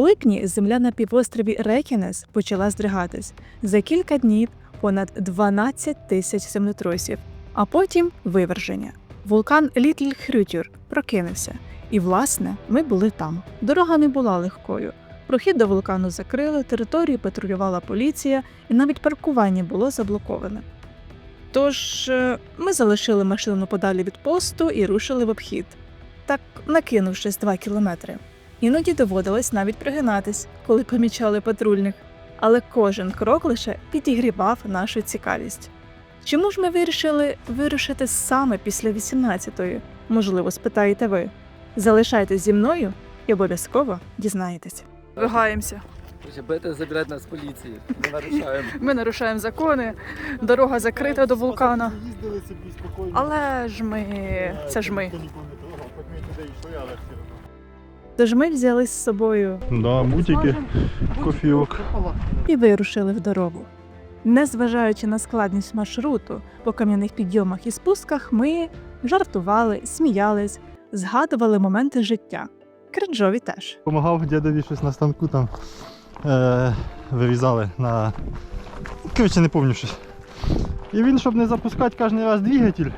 У липні земля на півострові Рекінес почала здригатись. За кілька днів понад 12 тисяч землетрусів, а потім виверження. Вулкан Літль Хрютюр прокинувся. І, власне, ми були там. Дорога не була легкою. Прохід до вулкану закрили, територію патрулювала поліція, і навіть паркування було заблоковане. Тож е, ми залишили машину подалі від посту і рушили в обхід, так накинувшись два кілометри. Іноді доводилось навіть пригинатись, коли помічали патрульних, але кожен крок лише підігрівав нашу цікавість. Чому ж ми вирішили вирушити саме після 18-ї? Можливо, спитаєте ви. Залишайтесь зі мною і обов'язково дізнаєтесь. Вигаємося. Будете забирати нас з поліції. Ми нарушаємо. Ми нарушаємо закони, дорога закрита до вулкана. Але ж ми. Це ж ми. Тож ми взяли з собою Да, бутики, кофійок. і вирушили в дорогу. Незважаючи на складність маршруту по кам'яних підйомах і спусках, ми жартували, сміялись, згадували моменти життя. Кринжові теж. Помагав дядові щось на станку там е, вирізали на. Коротше, не щось. І він, щоб не запускати кожен раз двигатель,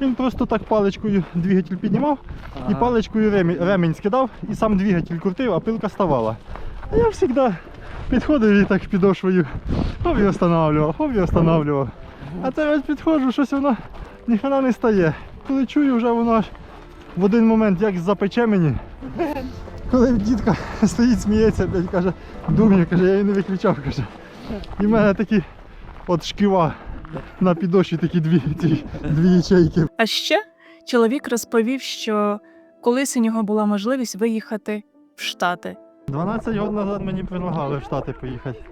він просто так паличкою двигатель піднімав і паличкою ремінь, ремінь скидав і сам двигатель крутив, а пилка ставала. А я завжди підходив і так підошвою, хоп і останавливав, хоп і останавливав. А зараз підходжу, щось воно ніхрена не стає. Коли чую, вже воно в один момент як запече мені. Коли дітка стоїть, сміється, блядь, каже, дурню, каже, я її не виключав, каже. І в мене такі от шківа на підошві такі дві, ті, дві ячейки. А ще чоловік розповів, що колись у нього була можливість виїхати в Штати. 12 років назад мені предлагали в Штати поїхати.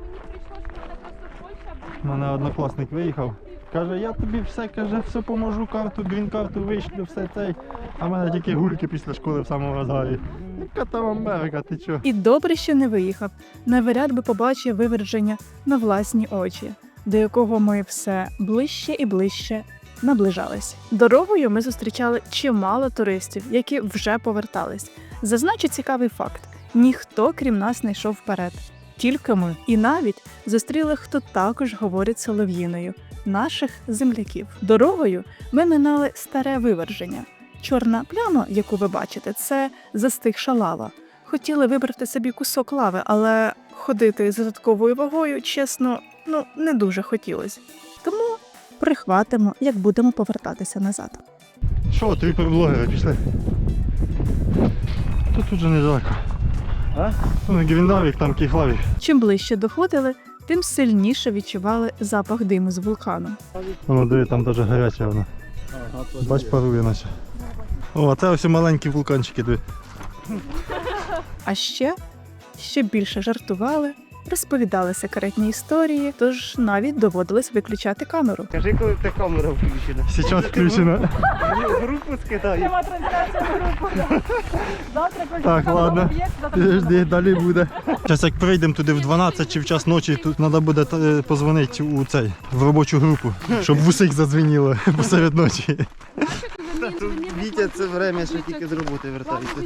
У мене однокласник виїхав. Каже, я тобі все каже, все поможу, карту, грін-карту вишлю, все цей. А в мене тільки гульки після школи в самому розгарі. Яка там Америка, ти чо? І добре, що не виїхав. Навряд би побачив виверження на власні очі, до якого ми все ближче і ближче наближались. Дорогою ми зустрічали чимало туристів, які вже повертались. Зазначу цікавий факт: ніхто, крім нас, не йшов вперед. Тільки ми. І навіть зустріли, хто також говорить солов'їною наших земляків. Дорогою ми минали старе виверження. Чорна пляма, яку ви бачите, це застигша лава. Хотіли вибрати собі кусок лави, але ходити з додатковою вагою, чесно, ну не дуже хотілося. Тому прихватимо, як будемо повертатися назад. Що, твій блогери пішли? Тут тут же недалеко. А? Ну, Гріндавік, там Кіхлавік. Чим ближче доходили, тим сильніше відчували запах диму з вулкану. Воно диви, там даже гаряче воно. Бач, парує наче. О, а це ось маленькі вулканчики диви. А ще ще більше жартували, розповідали секретні історії, тож навіть доводилось виключати камеру. Кажи, коли та камера включена. Зараз включено. Групу скидаю. Так, ладно. Підожди, далі буде. Зараз як прийдемо туди в 12 чи в час ночі, тут треба буде е, позвонити у цей в робочу групу, щоб в усіх задзвеніло посеред ночі. Вітя, це время, що тільки з роботи вертається.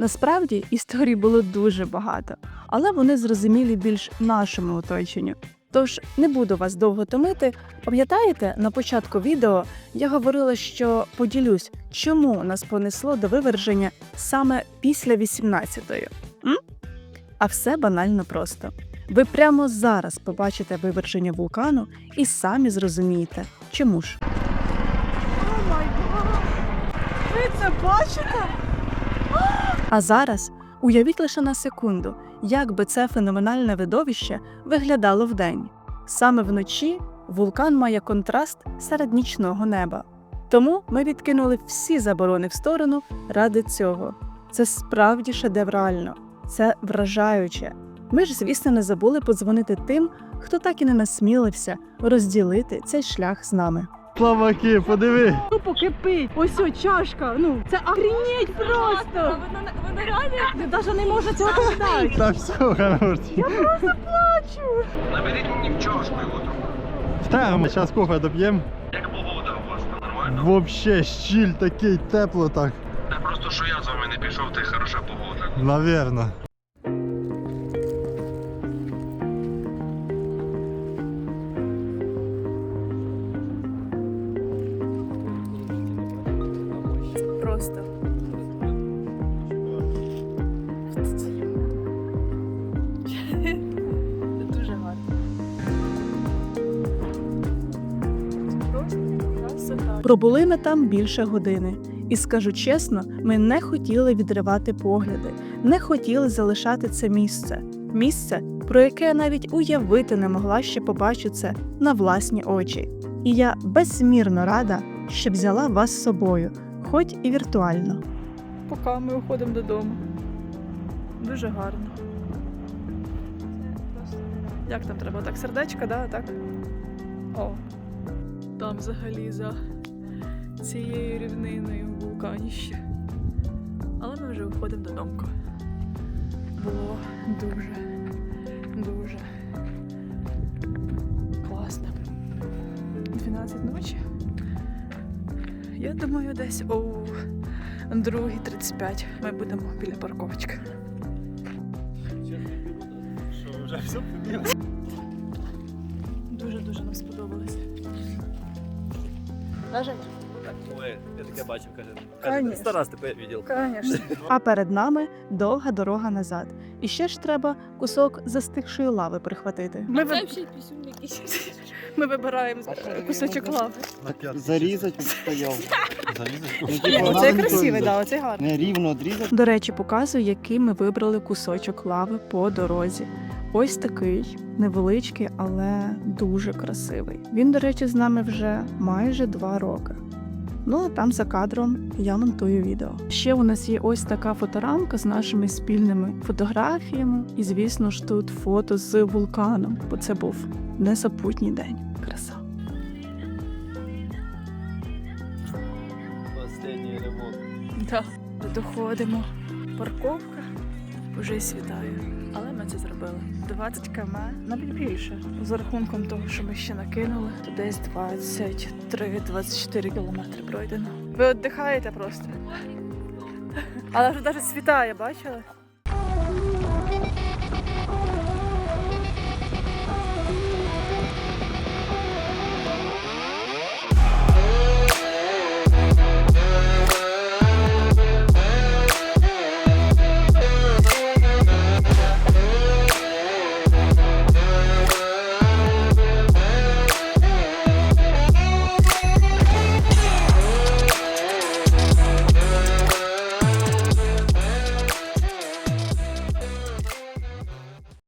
Насправді історій було дуже багато, але вони зрозумілі більш нашому оточенню. Тож не буду вас довго томити. Пам'ятаєте, на початку відео я говорила, що поділюсь, чому нас понесло до виверження саме після 18-ї. А все банально просто. Ви прямо зараз побачите виверження вулкану і самі зрозумієте, чому ж. Ви це бачите? А зараз уявіть лише на секунду, як би це феноменальне видовище виглядало вдень. Саме вночі вулкан має контраст серед нічного неба. Тому ми відкинули всі заборони в сторону ради цього. Це справді шедеврально, це вражаюче. Ми ж, звісно, не забули подзвонити тим, хто так і не насмілився розділити цей шлях з нами. Славаки, подиви. Тупо кипить. Ось о, чашка. Ну це охренеть просто. Вона, вона реально Ти навіть не можеш цього передати. Та все, хорош. Наберіть мені в чашку його трохи. В термо, зараз кофе доп'ємо. Як погода у вас там нормально? Вообще щіль такий, тепло так. Та просто що я з вами не пішов, ти хороша погода. Навірно. Місто. Це дуже гарно. Пробули ми там більше години. І скажу чесно, ми не хотіли відривати погляди, не хотіли залишати це місце. Місце, про яке я навіть уявити не могла ще побачити це на власні очі. І я безмірно рада, що взяла вас з собою, хоч і віртуально. Поки ми уходимо додому. Дуже гарно. Як там треба? Так, сердечко, да? так? О. Там взагалі за цією рівниною вулканіще. Але ми вже виходимо додому. Було дуже, дуже класно. 12 ночі. Я думаю, десь о 2.35 ми будемо біля парковочки. Що, вже все? Дуже-дуже нам сподобалося. Ой, я таке бачив, каже. Тебе видел. А перед нами довга дорога назад. І ще ж треба кусок застигшої лави прихватити. Ми, ви... ми вибираємо кусочок лави. Зарізати стояв. Ну, типу, Ні, надо оцей не красивий, да, це гарний. Не рівно одрізати. До речі, показую, який ми вибрали кусочок лави по дорозі. Ось такий невеличкий, але дуже красивий. Він, до речі, з нами вже майже два роки. Ну а там за кадром я монтую відео. Ще у нас є ось така фоторамка з нашими спільними фотографіями, і звісно ж тут фото з вулканом, бо це був незапутній день. Краса. Останній ремонт. Да. Доходимо. Парковка вже світає. Але ми це зробили. 20 км, навіть більше. За рахунком того, що ми ще накинули, то десь 23-24 кілометри пройдено. Ви віддихаєте просто. Але вже навіть світає, бачили?